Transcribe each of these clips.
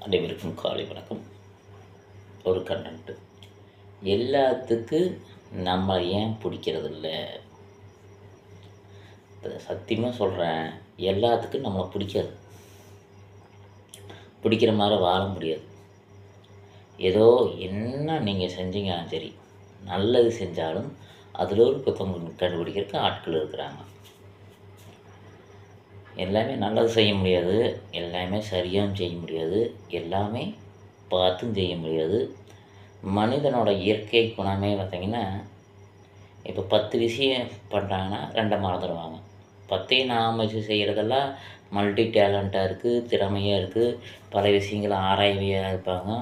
அனைவருக்கும் காலை வணக்கம். ஒரு கண்டன்ட்டு. எல்லாத்துக்கு நம்ம ஏன் பிடிக்கிறதில்ல? சத்தியமாக சொல்கிறேன் எல்லாத்துக்கும் நம்மளை பிடிக்காது. பிடிக்கிற மாதிரி வாழ முடியாது. ஏதோ என்ன நீங்கள் செஞ்சீங்கன்னாலும் சரி நல்லது செஞ்சாலும் அதில் ஒரு புத்தகம் கண்டுபிடிக்கிறதுக்கு ஆட்கள் இருக்கிறாங்க. எல்லாமே நல்லது செய்ய முடியாது. எல்லாமே சரியாகவும் செய்ய முடியாது. எல்லாமே பார்த்தும் செய்ய முடியாது. மனிதனோட இயற்கை குணமே பார்த்திங்கன்னா இப்போ பத்து விஷயம் பண்ணுறாங்கன்னா ரெண்டை மறந்துடுவாங்க பத்தையும் நாம் வச்சு செய்கிறதெல்லாம் மல்டி டேலண்ட்டாக இருக்குது திறமையாக இருக்குது பல விஷயங்களை ஆராய்வியாக இருப்பாங்க.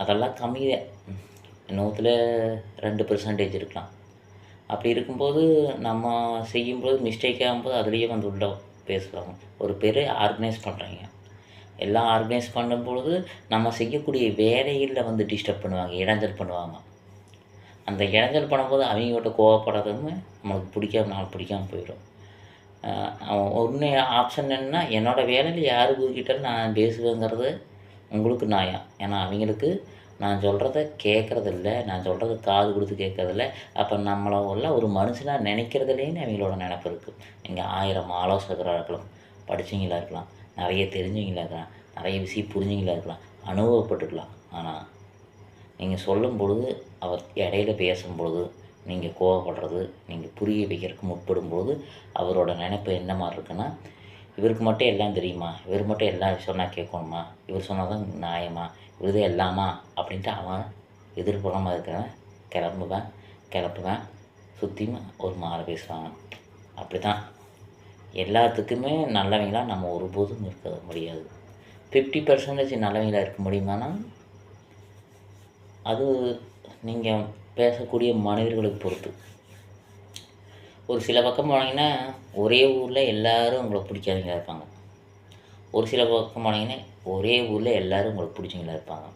அதெல்லாம் கம்மி தான் நூற்றில் ரெண்டு பெர்சன்டேஜ் இருக்கலாம். அப்படி இருக்கும்போது நம்ம செய்யும்போது மிஸ்டேக் ஆகும்போது அதுலேயே வந்து உள்ளோம் பேசுவாங்க. ஒரு பெரிய ஆர்கனைஸ் பண்ணுறாங்க எல்லாம் ஆர்கனைஸ் பண்ணும்பொழுது நம்ம செய்யக்கூடிய வேலைகளில் வந்து டிஸ்டர்ப் பண்ணுவாங்க இடைஞ்சல் பண்ணுவாங்க. அந்த இடைஞ்சல் பண்ணும்போது அவங்ககிட்ட கோவப்படுறதும் நம்மளுக்கு பிடிக்காம நம்மளுக்கு பிடிக்காம போயிடும். அவன் ஒன்று ஆப்ஷன் என்னன்னா என்னோடய வேலையில் யார் குறுக்கிட்டாலும் நான் பேசுவேங்கிறது உங்களுக்கு நியாயம். ஏன்னா அவங்களுக்கு நான் சொல்கிறத கேட்குறதில்ல நான் சொல்கிறத காது கொடுத்து கேட்கறதில்ல அப்போ நம்மளை உள்ள ஒரு மனுஷனாக நினைக்கிறதுலேன்னு அவங்களோட நினப்பு இருக்குது நீங்கள் ஆயிரம் ஆலோசகராக இருக்கலாம் படித்தவங்களா இருக்கலாம் நிறைய தெரிஞ்சவங்களா இருக்கலாம் நிறைய விஷயம் புரிஞ்சவங்களா இருக்கலாம் அனுபவப்பட்டுக்கலாம். ஆனால் நீங்கள் சொல்லும் பொழுது அவர் இடையில பேசும்பொழுது நீங்கள் கோவப்படுறது நீங்கள் புரிய வைக்கிறதுக்கு முற்படும் பொழுது அவரோட நினைப்பு என்ன மாதிரி இருக்குன்னா இவருக்கு மட்டும் எல்லாம் தெரியுமா? இவர் மட்டும் எல்லாம் சொன்னால் கேட்கணுமா? இவர் சொன்னால் தான் நியாயமா? விருதே இல்லாமா அப்படின்ட்டு அவன் எதிர்புறமாக இருக்கிறவன் கிளம்புவேன் கிளப்புவேன். சுற்றியும் ஒரு மாற பேசுவாங்க. அப்படி தான் எல்லாத்துக்குமே நல்லவங்களாக நம்ம ஒருபோதும் இருக்க முடியாது. ஃபிஃப்டி பர்சன்டேஜ் நல்லவங்களாக இருக்க முடியுமானா? அது நீங்கள் பேசக்கூடிய மனிதர்களுக்கு பொறுத்து. ஒரு சில பக்கம் போனீங்கன்னா ஒரே ஊரில் எல்லோரும் உங்களை பிடிக்காதவங்களா இருப்பாங்க. ஒரு சில பக்கம் போனீங்கன்னா ஒரே ஊரில் எல்லோரும் உங்களுக்கு பிடிச்சவங்களா இருப்பாங்க.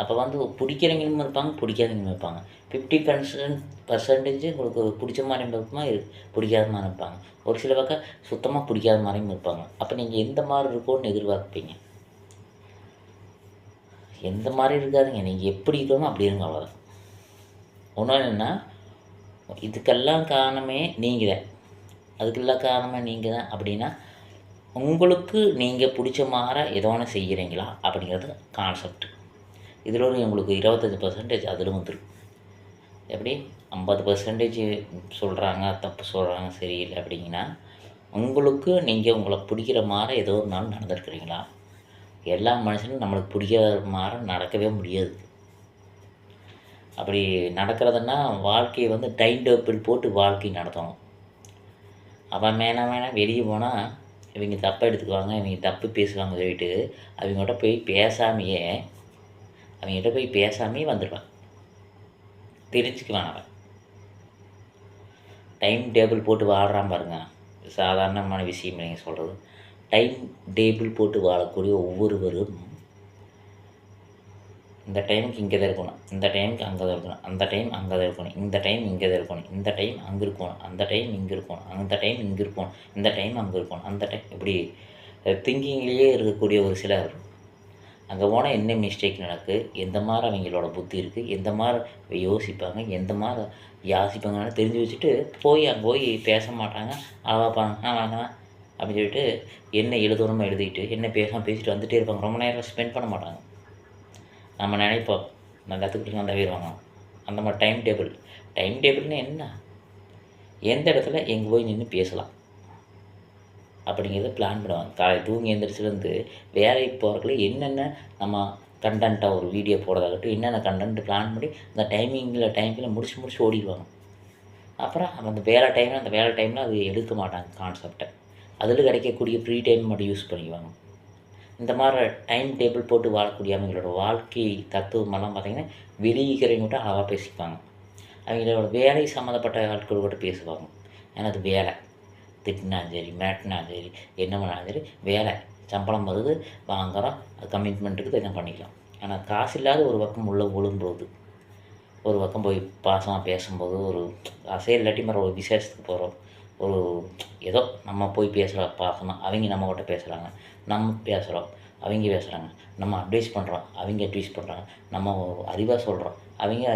அப்போ வந்து பிடிக்கிறவங்களும் இருப்பாங்க பிடிக்காதவங்களும் இருப்பாங்க. ஃபிஃப்டி பர்சன்ட் பர்சன்டேஜ் உங்களுக்கு பிடிச்ச மாதிரி இருப்பாங்க பிடிக்காத மாதிரி இருப்பாங்க. ஒரு சில பக்கம் சுத்தமாக பிடிக்காத மாதிரியும் இருப்பாங்க. அப்போ நீங்கள் எந்த மாதிரி இருக்கும்னு எதிர்பார்ப்பீங்க? எந்த மாதிரி இருக்காதுங்க. நீங்கள் எப்படி இருக்கணும் அப்படி இருங்க அவ்வளோதான் ஒன்றும் என்னென்னா இதுக்கெல்லாம் காரணமே நீங்கள் தான். அதுக்கெல்லாம் காரணமே நீங்கள் தான். அப்படின்னா உங்களுக்கு நீங்கள் பிடிச்ச மாதிரி ஏதோ ஒன்று செய்கிறீங்களா அப்படிங்கிறது கான்செப்ட் இதில் ஒரு உங்களுக்கு இருபத்தஞ்சி பர்சன்டேஜ் அதில் வந்துடும் எப்படி? ஐம்பது பர்சன்டேஜ் சொல்கிறாங்க தப்பு சொல்கிறாங்க சரியில்லை அப்படிங்கன்னா உங்களுக்கு நீங்கள் உங்களை பிடிக்கிற மாதிரி ஏதோ ஒரு நாள் நடந்திருக்கிறீங்களா? எல்லா மனுஷனும் நம்மளுக்கு பிடிக்காத மாதிரி நடக்கவே முடியாது. அப்படி நடக்கிறதுன்னா வாழ்க்கையை வந்து டைம் டேபிள் போட்டு வாழ்க்கை நடத்தணும். அவன் மேனா வேணால் வெளியே போனால் இவங்க தப்பாக எடுத்துக்குவாங்க இவங்க தப்பு பேசுவாங்க சொல்லிட்டு அவங்ககிட்ட போய் பேசாமையே அவங்ககிட்ட போய் பேசாமையே வந்துடுவான். தெரிஞ்சுக்குவான் அவன். டைம் டேபிள் போட்டு வாழ்கிறான் பாருங்க. சாதாரணமான விஷயம் நீங்கள் சொல்கிறது டைம் டேபிள் போட்டு வாழக்கூடிய ஒவ்வொருவரும் இந்த டைமுக்கு இங்கே தான் இருக்கணும். இந்த டைமுக்கு அங்கே தான் இருக்கணும். அந்த டைம் அங்கே தான் இருக்கணும். இந்த டைம் இங்கே தான் இருக்கணும். இந்த டைம் அங்கே இருக்கணும். அந்த டைம் இங்கே இருக்கணும். அந்த டைம் இங்கே இருக்கணும். இந்த டைம் அங்கே இருக்கணும். அந்த டைம் இப்படி திங்கிங்லேயே இருக்கக்கூடிய ஒரு சிலர். அங்கே போனால் என்ன மிஸ்டேக் நடக்கு? எந்த மாதிரி அவங்களோட புத்தி இருக்குது எந்த மாதிரி யோசிப்பாங்க? எந்த மாதிரி யாசிப்பாங்கன்னு தெரிஞ்சு வச்சுட்டு போய் அங்கே போய் பேச மாட்டாங்க. அளவாப்பாங்க ஆ வாங்க அப்படின்னு சொல்லிட்டு என்ன எழுதணுமோ எழுதிக்கிட்டு என்ன பேசாமல் பேசிட்டு வந்துகிட்டே இருப்பாங்க. ரொம்ப நேரம் ஸ்பெண்ட் பண்ண மாட்டாங்க. நம்ம நினைப்போம் நான் கற்றுக்கிட்டு நல்லா வருவாங்க அந்த மாதிரி டைம் டேபிள் டைம் டேபிள்னு என்ன? எந்த இடத்துல எங்கே போய் நின்று பேசலாம்? அப்படிங்கிறத பிளான் பண்ணுவாங்க. காலை தூங்கி எழுந்திரிச்சிலேருந்து வேலைக்கு போகிறக்குள்ள என்னென்ன நம்ம கண்டென்ட்டாக ஒரு வீடியோ போடுறதாகட்டும் என்னென்ன கண்டென்ட் பிளான் பண்ணி அந்த டைமிங்கில் டைமில் முடிச்சு முடிச்சு ஓடிடுவாங்க. அப்புறம் அந்த வேலை டைமில் அந்த வேலை டைமில் அது எடுக்க மாட்டாங்க கான்செப்டை அதில் கிடைக்கக்கூடிய ஃப்ரீ டைம் மட்டும் யூஸ் பண்ணிக்குவாங்க. இந்த மாதிரி டைம் டேபிள் போட்டு வாழக்கூடிய அவங்களோட வாழ்க்கை தத்துவமெல்லாம் பார்த்திங்கன்னா வெளியிக்கிறவங்ககிட்ட அளவாக பேசிப்பாங்க. அவங்களோட வேலை சம்மந்தப்பட்ட ஆட்கள் கூட பேசுவாங்க. ஏன்னா அது வேலை. திட்டினா சரி மிரட்டினா சரி என்ன பண்ணாலும் சரி வேலை. சம்பளம் வருது வாங்குகிறோம் அது கமிட்மெண்ட்டுக்கு தான் பண்ணிக்கலாம். ஆனால் காசு இல்லாத ஒரு பக்கம் உள்ளே விழும்போது ஒரு பக்கம் போய் பாசமாக பேசும்போது ஒரு அசை இல்லாட்டி மாதிரி ஒரு விசேஷத்துக்கு போகிறோம் ஒரு ஏதோ நம்ம போய் பேசுகிற பார்க்கணும். அவங்க நம்மக்கிட்ட பேசுகிறாங்க நம்ம பேசுகிறோம் அவங்க பேசுகிறாங்க நம்ம அட்வைஸ் பண்ணுறோம் அவங்க அட்வைஸ் பண்ணுறாங்க நம்ம அறிவாக சொல்கிறோம் அவங்க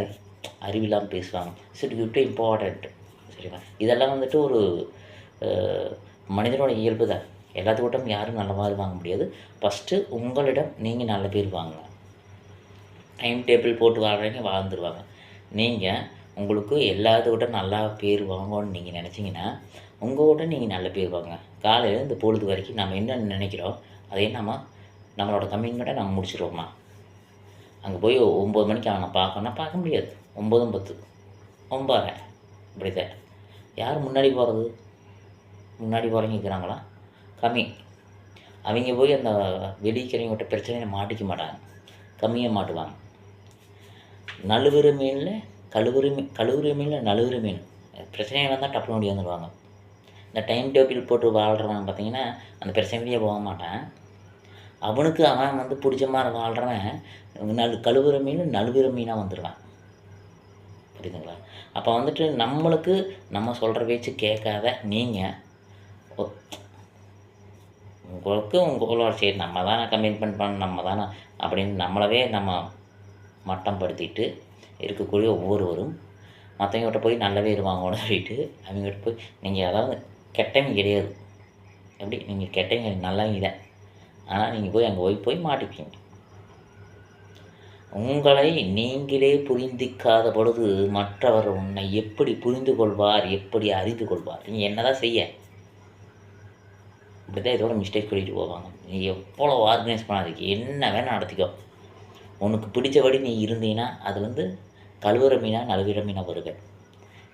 அறிவில்லாமல் பேசுவாங்க சரி விட்டு இம்பார்ட்டண்ட் சரிங்களா? இதெல்லாம் வந்துட்டு ஒரு மனிதனோட இயல்பு தான். எல்லாத்துக்கிட்டும் யாரும் நல்ல மாதிரி வாங்க முடியாது. ஃபஸ்ட்டு உங்களிடம் நீங்கள் நல்ல பேர் வாங்குங்க. டைம் டேபிள் போட்டு வாழ்கிறீங்க வாழ்ந்துருவாங்க. நீங்கள் உங்களுக்கு எல்லாத்தோட நல்லா பேர் வாங்கணும்னு நீங்கள் நினச்சிங்கன்னா உங்களோட நீங்கள் நல்ல பேர் வாங்க காலையில் இந்த பொழுது வரைக்கும் நம்ம என்ன நினைக்கிறோம் அதே நம்ம நம்மளோட கம்மிட்மெண்ட்டை நம்ம முடிச்சிடுவோமா அங்கே போய் ஒம்பது மணிக்கு அவனை பார்க்கணும்னா பார்க்க முடியாது. ஒம்பதும் பத்து. ஒம்பதரை இப்படிதான் யார் முன்னாடி போகிறது முன்னாடி போகிறவங்க இருக்கிறாங்களா? கம்மி. அவங்க போய் அந்த வெளிக்கிறவங்ககிட்ட பிரச்சனையை மாட்டிக்க மாட்டாங்க. கம்மியாக மாட்டுவாங்க. நழுவுற மீனில் கழுவுரி மீன் கழுவுற மீனில் நழுவுற மீன் பிரச்சனை வந்தால் டப்புனு ஓடி வந்துடுவாங்க இந்த டைம் டேபிள் போட்டு வாழ்கிறவன் பார்த்தீங்கன்னா அந்த பிரச்சனையிலேயே போக மாட்டான். அவனுக்கு அவன் வந்து பிடிச்ச மாதிரி வாழ்கிறவன் நல் கழுவுற மீன் நழுவுற மீனாக வந்துடுவான் புரியுதுங்களா? அப்போ வந்துட்டு நம்மளுக்கு நம்ம சொல்கிற பேச்சு கேட்காத நீங்கள் உங்களுக்கு உங்களோட சரி நம்ம தானே கமிட்மெண்ட் பண்ண நம்ம தானே அப்படின்னு நம்மளவே நம்ம மட்டம் படுத்திட்டு இருக்கக்கூடிய ஒவ்வொருவரும் மற்றவங்ககிட்ட போய் நல்ல பேர் வாங்கணும்னு சொல்லிட்டு அவங்ககிட்ட போய் நீங்கள் அதாவது கெட்டவங்க கிடையாது. எப்படி? நீங்கள் கெட்டவங்க நல்லவங்க தான் ஆனால் நீங்கள் போய் அங்கே போய் போய் மாட்டிப்பீங்க உங்களை நீங்களே புரிந்திக்காத பொழுது மற்றவர் உன்னை எப்படி புரிந்து கொள்வார் எப்படி அறிந்து கொள்வார்? நீங்கள் என்னதான் செய்ய? இப்படி தான் இதோட மிஸ்டேக் சொல்லிட்டு போவாங்க. நீ எவ்வளோ ஆர்கனைஸ் பண்ணாதீங்க. என்ன வேணால் நடத்திக்கோ. உனக்கு பிடிச்சபடி நீ இருந்தீங்கன்னா அது வந்து கழுவுற மீனா நழுவிற மீனாக வருவேன்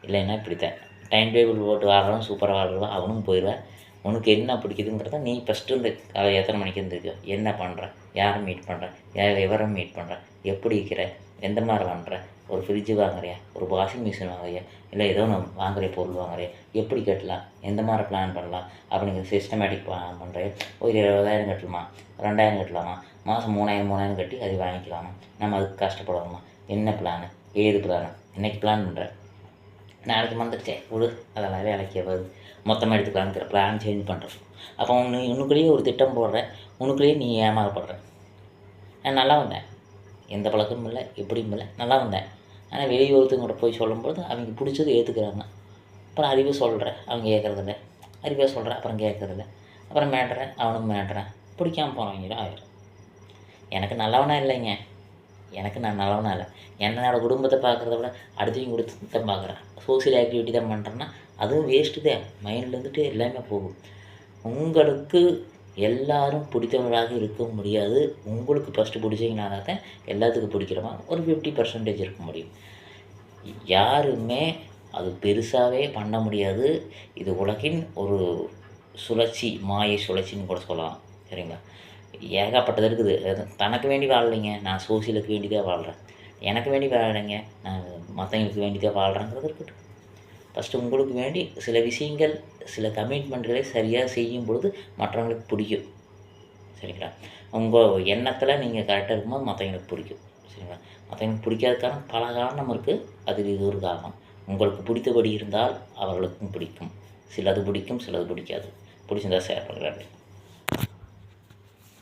இல்லைன்னா இப்படி தான் டைம் டேபிள் போட்டு ஆடுறவன் சூப்பராக ஆடுறவன் அவனும் போயிடுவேன் உனக்கு என்ன பிடிக்குதுங்கிறத நீ ஃபஸ்ட்டு இந்த அதை எத்தனை மணிக்கு இருந்திருக்க என்ன பண்ணுற யாரை மீட் பண்ணுற யார் எவரை மீட் பண்ணுற எப்படி இருக்கிற? எந்த மாதிரி பண்ணுற ஒரு ஃப்ரிட்ஜு வாங்குறியா? ஒரு வாஷிங் மிஷின் வாங்குறியா? இல்லை ஏதோ ஒன்று வாங்குறிய பொருள் வாங்குறியா? எப்படி கட்டலாம்? எந்த மாதிரி பிளான் பண்ணலாம்? அப்படிங்கிற சிஸ்டமேட்டிக் பிளான் பண்ணுறேன் ஒரு இருபதாயிரம் கட்டலாமா? ரெண்டாயிரம் கட்டலாமா? மாதம் மூணாயிரம் மூணாயிரம் கட்டி அது வாங்கிக்கலாமா? நம்ம அதுக்கு கஷ்டப்படணுமா? என்ன பிளானு ஏது இன்னைக்கு பிளான் பண்ணுறேன் நாளைக்கு வந்துடுச்சே விடு அதெல்லாம் வேலைக்கு வருது. மொத்தமாக எடுத்துக்கலாங்கிற பிளான் சேஞ்ச் பண்ணுறேன் அப்போ உன்னு உனக்குள்ளேயே ஒரு திட்டம் போடுறேன் உனக்குள்ளேயே நீ ஏமாறப்படுற. நான் நல்லா வந்தேன். எந்த பழக்கமும் இல்லை எப்படியும் இல்லை நல்லா வந்தேன். ஆனால் வெளியே போய் சொல்லும்போது அவங்க பிடிச்சது ஏற்றுக்கிறாங்க அப்புறம் அறிவு சொல்கிறேன் அவங்க கேட்குறதில்ல அறிவாக சொல்கிறேன் அப்புறம் கேட்குறதில்ல அப்புறம் மேட்டுறேன் அவனும் மேடுறேன் பிடிக்காம போனவங்களும் ஆயிரும். எனக்கு நல்லவனா இல்லைங்க. எனக்கு நான் நல்லவனா இல்லை. என்னோட குடும்பத்தை பார்க்குறத விட அடுத்தவங்க குடும்பத்தை தான் பார்க்குறேன் சோசியல் ஆக்டிவிட்டி தான் பண்ணுறேன்னா அதுவும் வேஸ்ட்டு தான். மைண்டில் இருந்துட்டு எல்லாமே போகும். உங்களுக்கு எல்லாரும் பிடித்தவர்களாக இருக்க முடியாது. உங்களுக்கு ஃபஸ்ட்டு பிடிச்சிங்கனால தான் எல்லாத்துக்கும் பிடிக்கிறமா? ஒரு ஃபிஃப்டி பர்சன்டேஜ் இருக்க முடியும். யாருமே அது பெருசாகவே பண்ண முடியாது. இது உலகின் ஒரு சுழற்சி மாய சுழற்சின்னு கூட சொல்லலாம். சரிங்களா? ஏகப்பட்டது இருக்குது. அது தனக்கு வேண்டி வாழலைங்க. நான் சோசியலுக்கு வேண்டி தான் வாழ்கிறேன் எனக்கு வேண்டி வாழலைங்க. நான் மற்றவங்களுக்கு வேண்டி தான் வாழ்கிறேங்கிறது இருக்கட்டும். ஃபஸ்ட்டு உங்களுக்கு வேண்டி சில விஷயங்கள் சில கமிட்மெண்ட்களை சரியாக செய்யும் பொழுது மற்றவங்களுக்கு பிடிக்கும். சரிங்களா? உங்கள் எண்ணத்தில் நீங்கள் கரெக்டாக இருக்கும்போது மற்றவங்களுக்கு பிடிக்கும். சரிங்களா? மற்றவங்களுக்கு பிடிக்காததுக்கான பல காரணம் இருக்குது அது இது ஒரு காரணம். உங்களுக்கு பிடித்தபடி இருந்தால் அவர்களுக்கும் பிடிக்கும். சிலது பிடிக்கும் சிலது பிடிக்காது. பிடிச்சிருந்தா ஷேர் பண்ணுறாங்க